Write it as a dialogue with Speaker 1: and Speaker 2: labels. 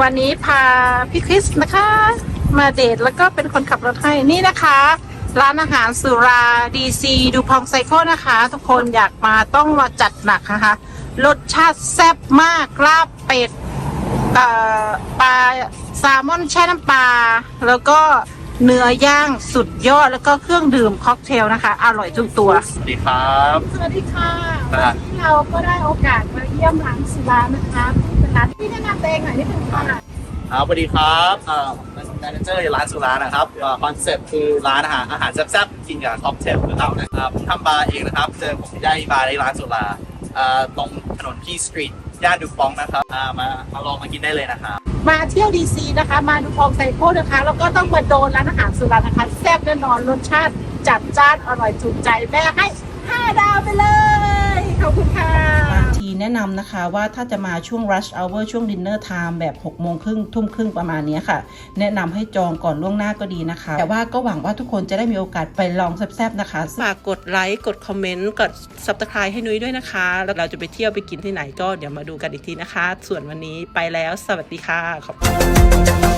Speaker 1: วันนี้พาพี่คริสนะคะ มาเดทแล้วก็เป็นคนขับรถให้นี่นะคะ ร้านอาหารสุราดีซีดูพองไซโคนะคะ ทุกคนอยากมาต้องมาจัดหนักนะคะ รสชาติแซ่บมากลาบเป็ดเอ่อปลาแซลมอนแช่น้ำปลาแล้วก็เนื้อย่างสุดยอดแล้วก็เครื่องดื่มค็อกเทลนะคะ อร่อยทุกตัว
Speaker 2: สวัสดีครับ
Speaker 1: สวัสดีค่ะ
Speaker 2: ครั
Speaker 1: วั
Speaker 2: บ
Speaker 1: นนี้เราก็ได้โอกาสมาเยี่ยมร้านสุรานะคะเป็นร้านที่แนะนำตัวเอ งหน่อยนิดนึงค่ะ
Speaker 2: ครับสวัสดีครับเอ่อแมเนเจอร์ร้านสุรานะครับคอนเซ็ปต์คือร้านอาหารอาหารแซ่บๆกินกับค็อกเทลของเรานะครับผมทำบาร์เองนะครับเจอผมได้บาร์ในร้านสุราเอ่อตรงถนนที่สตรีทย่านดูปองนะครับอ่ามามาลองมากินได้เลยนะครับ
Speaker 1: มาเที่ยวดีซีนะคะ มาดูคลองไซโคนะคะแล้วก็ต้องมาโดนร้านอาหารสุรานะคะแซ่บแน่นอนรสชาติจัดจ้านอร่อยถูกใจแม่ให้5ดาวไปเลย ขอบคุณค่ะ
Speaker 3: บางทีแนะนำนะคะว่าถ้าจะมาช่วง rush hour ช่วง dinner time แบบ6โมงครึ่งทุ่มครึ่งประมาณนี้ค่ะ แนะนำให้จองก่อนล่วงหน้าก็ดีนะคะ แต่ว่าก็หวังว่าทุกคนจะได้มีโอกาสไปลองแซ่บๆนะคะฝากกดไลค์กดคอมเมนต์กด subscribe ให้นุ้ยด้วยนะคะ แล้วเราจะไปเที่ยวไปกินที่ไหนก็เดี๋ยวมาดูกันอีกทีนะคะ ส่วนวันนี้ไปแล้ว สวัสดีค่ะขอบคุณ